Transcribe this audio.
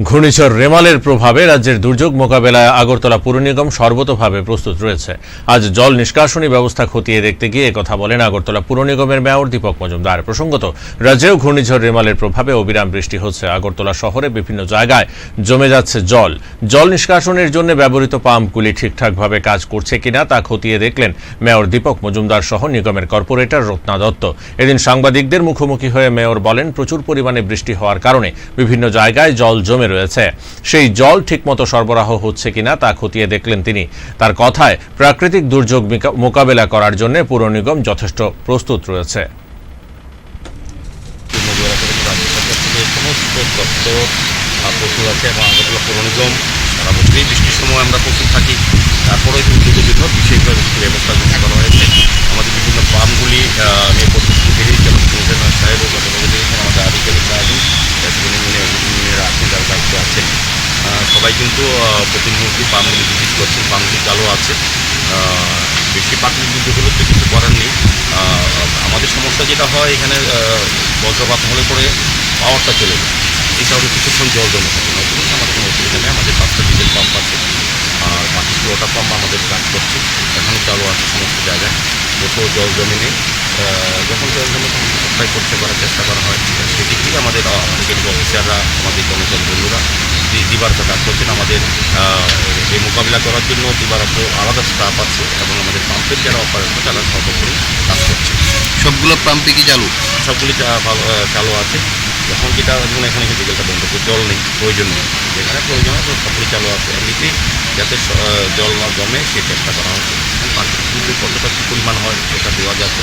ঘূর্ণিঝড় রেমালের প্রভাবে রাজ্যের দুর্যোগ মোকাবেলায় আগরতলা পুর নিগম সর্বতোভাবে প্রস্তুত রয়েছে। আজ জল নিষ্কাশনী ব্যবস্থা খতিয়ে দেখতে গিয়ে কথা বলেন আগরতলা পুর নিগমের মেয়র দীপক মজুমদার। প্রসঙ্গত, রাজ্যেও ঘূর্ণিঝড় রেমালের প্রভাবে অবিরাম বৃষ্টি হচ্ছে। আগরতলা শহরে বিভিন্ন জায়গায় জমে যাচ্ছে জল। জল নিষ্কাশনের জন্য ব্যবহৃত পাম্পগুলি ঠিকঠাকভাবে কাজ করছে কিনা তা খতিয়ে দেখলেন মেয়র দীপক মজুমদার সহ নিগমের কর্পোরেটর রত্না দত্ত। এদিন সাংবাদিকদের মুখোমুখি হয়ে মেয়র বলেন, প্রচুর পরিমাণে বৃষ্টি হওয়ার কারণে বিভিন্ন জায়গায় জল জমে রয়েছে। সেই জল ঠিকমতো সরবরাহ হচ্ছে কিনা তা খতিয়ে দেখলেন তিনি। তার কথায় প্রাকৃতিক দুর্যোগ মোকাবেলা করার জন্য পুর নিগম যথেষ্ট প্রস্তুত রয়েছে। সময় আমরা প্রস্তুত থাকি তারপরেও দুর্যোগ বিভাগ বিশেষভাবে ব্যবস্থা গ্রহণ করা হয়েছে। সবাই কিন্তু আহ, প্রতিমুহূর্তে পাম্পগুলি ভিজিট করছেন পাম্পগুলি চালু আছে। দুর্যোগ হলে তো কিছু করার নেই। আমাদের সমস্যা যেটা হয় এখানে বজ্রপাত হলে পরে পাওয়ারটা চলে যায়। এই কারণে কিছুক্ষণ জল জমে থাকে। নতুন আমাদের কোনো অসুবিধা নেই। আমাদের পাঁচটা ডিজেল পাম্প আছে। আর বাকি ষোলোটা পাম্প আমাদের কাজ করছে। এখনও চালু আছে সমস্ত জায়গায়। কোথাও জল জমে নেই। যখন জল জমে তখন সাপ্লাই করতে করার চেষ্টা করা হয়। সেদিক থেকে আমাদের আধিকারিক অফিসাররা আমাদের কর্মচারী বন্ধুরা দিবারত কাজ করছেন আমাদের এই মোকাবিলা করার জন্য দিবার দিবারত আলাদা স্টাফ আছে এবং আমাদের পাম্পের যারা অপারেটর তারা সর্বোপরি কাজ করছে। সবগুলো পাম্পে কি চালু? সবগুলি চালু আছে। এখন যেটা যেমন এখানে কিন্তু ডিজেলটা বন্ধ জল নেই প্রয়োজন নেই। যেখানে প্রয়োজন আছে সবগুলি চালু আছে। এমনিতেই যাতে জল না জমে সেই চেষ্টা করা হচ্ছে। কতটা কী পরিমাণ হয় সেটা দেওয়া যাচ্ছে।